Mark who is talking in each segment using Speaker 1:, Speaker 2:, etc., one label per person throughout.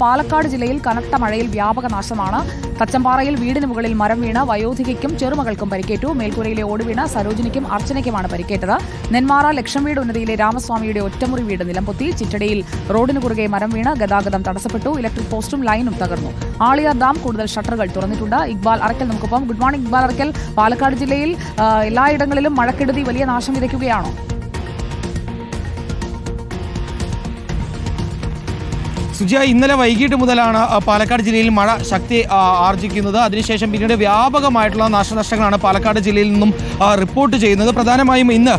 Speaker 1: പാലക്കാട് ജില്ലയിൽ കനത്ത മഴയിൽ വ്യാപക നാശമാണ്. തച്ചമ്പാറയിൽ വീടിന് മുകളിൽ മരം വീണ വയോധികയ്ക്കും ചെറുമകൾക്കും പരിക്കേറ്റു. മേൽക്കൂരയിലെ ഓടുവീണ സരോജിനിക്കും അർച്ചനയ്ക്കുമാണ് പരിക്കേറ്റത്. നെന്മാറ ലക്ഷം വീട് ഉന്നതിയിലെ രാമസ്വാമിയുടെ ഒറ്റമുറി വീട് നിലംപൊത്തി. ചിറ്റടിയിൽ റോഡിന് കുറുകെ മരം വീണ് ഗതാഗതം തടസ്സപ്പെട്ടു. ഇലക്ട്രിക് പോസ്റ്റും ലൈനും തകർന്നു. ആളിയാർ ഡാം കൂടുതൽ ഷട്ടറുകൾ തുറന്നിട്ടുണ്ട്. ഇക്ബാൽ അറക്കൽ നമുക്കൊപ്പം. ഗുഡ് മോർണിംഗ് ഇക്ബാൽ അറക്കൽ പാലക്കാട് ജില്ലയിൽ എല്ലായിടങ്ങളിലും മഴക്കെടുതി വലിയ നാശം വിതയ്ക്കുകയാണോ?
Speaker 2: സുജിയ ഇന്നലെ വൈകിട്ട് മുതലാണ് പാലക്കാട് ജില്ലയിൽ മഴ ശക്തി ആർജിക്കുന്നത്. അതിനുശേഷം പിന്നീട് വ്യാപകമായിട്ടുള്ള നാശനഷ്ടങ്ങളാണ് പാലക്കാട് ജില്ലയിൽ നിന്നും റിപ്പോർട്ട് ചെയ്യുന്നത്. പ്രധാനമായും ഇന്ന്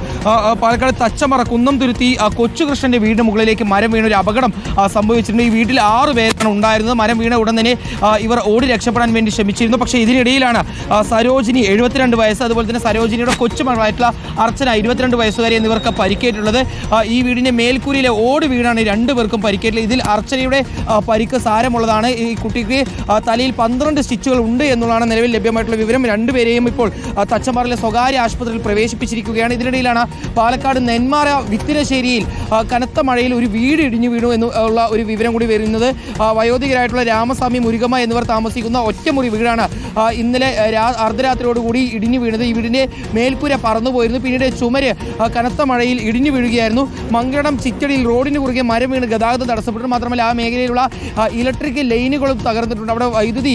Speaker 2: പാലക്കാട് തച്ചമറ കുന്നം തുരുത്തി കൊച്ചുകൃഷ്ണന്റെ വീടിന് മുകളിലേക്ക് മരം വീണ ഒരു അപകടം സംഭവിച്ചിട്ടുണ്ട്. ഈ വീട്ടിൽ ആറ് പേരാണ് ഉണ്ടായിരുന്നത്. മരം വീണ ഉടൻ തന്നെ ഇവർ ഓടി രക്ഷപ്പെടാൻ വേണ്ടി ശ്രമിച്ചിരുന്നു. പക്ഷേ ഇതിനിടയിലാണ് സരോജിനി എഴുപത്തിരണ്ട് വയസ്സ് അതുപോലെ തന്നെ സരോജിനിയുടെ കൊച്ചുമകളായിട്ടുള്ള അർച്ചന ഇരുപത്തിരണ്ട് വയസ്സുകാരി എന്നിവർക്ക് പരിക്കേറ്റുള്ളത്. ഈ വീടിന്റെ മേൽക്കൂരിയിലെ ഓട് വീടാണ് രണ്ടുപേർക്കും പരിക്കേറ്റുള്ളത് ഇതിൽ അർച്ചനയുടെ ആ, പരിക്ക് സാരമുള്ളതാണ്. ഈ കുട്ടിക്ക് തലയിൽ പന്ത്രണ്ട് സ്റ്റിച്ചുകൾ ഉണ്ട് എന്നുള്ളതാണ് നിലവിൽ ലഭ്യമായിട്ടുള്ള വിവരം. രണ്ടുപേരെയും ഇപ്പോൾ തച്ചമ്പാറിലെ സ്വകാര്യ ആശുപത്രിയിൽ പ്രവേശിപ്പിച്ചിരിക്കുകയാണ്. ഇതിനിടയിലാണ് പാലക്കാട് നെന്മാറ വിത്തിനശ്ശേരിയിൽ കനത്ത മഴയിൽ ഒരു വീട് ഇടിഞ്ഞു വീണു എന്ന് ഉള്ള ഒരു വിവരം കൂടി വരുന്നത്. വയോധികരായിട്ടുള്ള രാമസ്വാമി മുരുകമ്മ എന്നിവർ താമസിക്കുന്ന ഒറ്റമുറി വീടാണ്. ഇന്നലെ അർദ്ധരാത്രിയോടുകൂടി ഇടിഞ്ഞു വീണത്. ഈ വീടിന്റെ മേൽക്കൂര പറന്നു പോയിരുന്നു പിന്നീട് ചുമര് കനത്ത മഴയിൽ ഇടിഞ്ഞു വീഴുകയായിരുന്നു. മങ്കടം ചിറ്റടിയിൽ റോഡിന് കുറുകെ മരം വീണ് ഗതാഗതം തടസ്സപ്പെട്ടു. മാത്രമല്ല ആ മേഖലയിലുള്ള ഇലക്ട്രിക് ലൈനുകളും തകർന്നിട്ടുണ്ട്. അവിടെ വൈദ്യുതി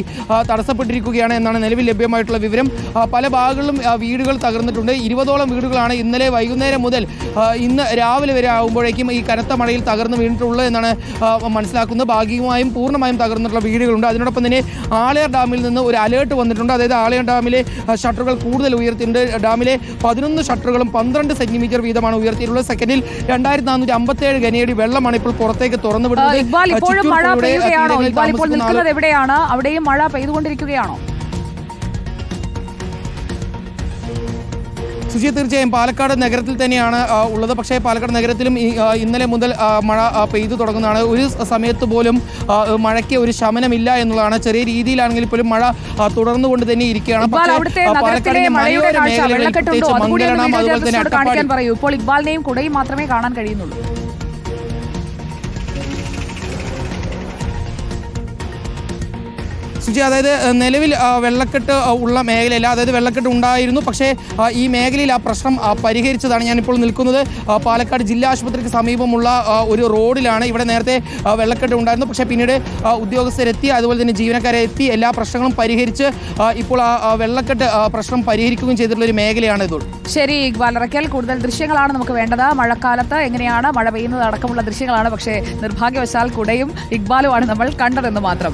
Speaker 2: തടസ്സപ്പെട്ടിരിക്കുകയാണ് എന്നാണ് നിലവിൽ ലഭ്യമായിട്ടുള്ള വിവരം. പല ഭാഗങ്ങളിലും വീടുകൾ തകർന്നിട്ടുണ്ട്. ഇരുപതോളം വീടുകളാണ് ഇന്നലെ വൈകുന്നേരം മുതൽ ഇന്ന് രാവിലെ വരെ ആകുമ്പോഴേക്കും ഈ കനത്ത മഴയിൽ തകർന്നു വീണിട്ടുള്ളത് എന്നാണ് മനസ്സിലാക്കുന്നത്. ഭാഗികമായും പൂർണമായും തകർന്നിട്ടുള്ള വീടുകളുണ്ട്. അതിനോടൊപ്പം തന്നെ ആളയാർ ഡാമിൽ നിന്ന് ഒരു അലേർട്ട് വന്നിട്ടുണ്ട്. അതായത് ആളയാർ ഡാമിലെ ഷട്ടറുകൾ കൂടുതൽ ഉയർത്തിയിട്ടുണ്ട്. ഡാമിലെ പതിനൊന്ന് ഷട്ടറുകളും പന്ത്രണ്ട് സെന്റിമീറ്റർ വീതമാണ് ഉയർത്തിയിട്ടുള്ളത്. സെക്കൻഡിൽ രണ്ടായിരത്തി നാനൂറ്റി അമ്പത്തേഴ് ഘനയടി വെള്ളമാണ് ഇപ്പോൾ പുറത്തേക്ക് തുറന്നു
Speaker 1: ഇപ്പോഴും മഴ പെയ്യുകയാണോ? ഇക്ബാൽ ഇപ്പോൾ നിൽക്കുന്നത് എവിടെയാണ്? അവിടെയും മഴ പെയ്തുകൊണ്ടിരിക്കുകയാണോ?
Speaker 2: സുശി തീർച്ചയായും പാലക്കാട് നഗരത്തിൽ തന്നെയാണ് ഉള്ളത്. പക്ഷേ പാലക്കാട് നഗരത്തിലും ഇന്നലെ മുതൽ മഴ പെയ്തു തുടങ്ങുന്നതാണ്. ഒരു സമയത്ത് പോലും മഴയ്ക്ക് ഒരു ശമനമില്ല എന്നുള്ളതാണ്. ചെറിയ രീതിയിലാണെങ്കിൽ പോലും മഴ തുടർന്നു തുടർന്നുകൊണ്ട് തന്നെ ഇരിക്കുകയാണ്. മലയോര മേഖലകളിൽ പ്രത്യേകിച്ച്
Speaker 1: അതുകൂടി ഒന്ന്
Speaker 2: മംഗലം,
Speaker 1: വീഡിയോ
Speaker 2: അതുപോലെ തന്നെ അട്ടപ്പാടി.
Speaker 1: ഇപ്പോൾ ഇക്ബാലിനെയും കുടയും മാത്രമേ കാണാൻ കഴിയുന്നുള്ളൂ.
Speaker 2: സുജി അതായത് നിലവിൽ വെള്ളക്കെട്ട് ഉള്ള മേഖലയില്ല അതായത് വെള്ളക്കെട്ട് ഉണ്ടായിരുന്നു. പക്ഷേ ഈ മേഖലയിൽ ആ പ്രശ്നം പരിഹരിച്ചതാണ് ഞാനിപ്പോൾ നിൽക്കുന്നത്. പാലക്കാട് ജില്ലാ ആശുപത്രിക്ക് സമീപമുള്ള ഒരു റോഡിലാണ് ഇവിടെ നേരത്തെ വെള്ളക്കെട്ട് ഉണ്ടായിരുന്നു. പക്ഷേ പിന്നീട് ഉദ്യോഗസ്ഥരെത്തി അതുപോലെ തന്നെ ജീവനക്കാരെ എത്തി എല്ലാ പ്രശ്നങ്ങളും പരിഹരിച്ച് ഇപ്പോൾ ആ വെള്ളക്കെട്ട് പ്രശ്നം പരിഹരിക്കുകയും ചെയ്തിട്ടുള്ള ഒരു മേഖലയാണ് ഇത്.
Speaker 1: ശരി ഇറക്കൽ കൂടുതൽ ദൃശ്യങ്ങളാണ് നമുക്ക് വേണ്ടത്. മഴക്കാലത്ത് എങ്ങനെയാണ് മഴ പെയ്യുന്നത്? അടക്കമുള്ള ദൃശ്യങ്ങളാണ് പക്ഷേ നിർഭാഗ്യവശാൽ കുടയും ഇക്ബാലുമാണ് നമ്മൾ കണ്ടതെന്ന് മാത്രം.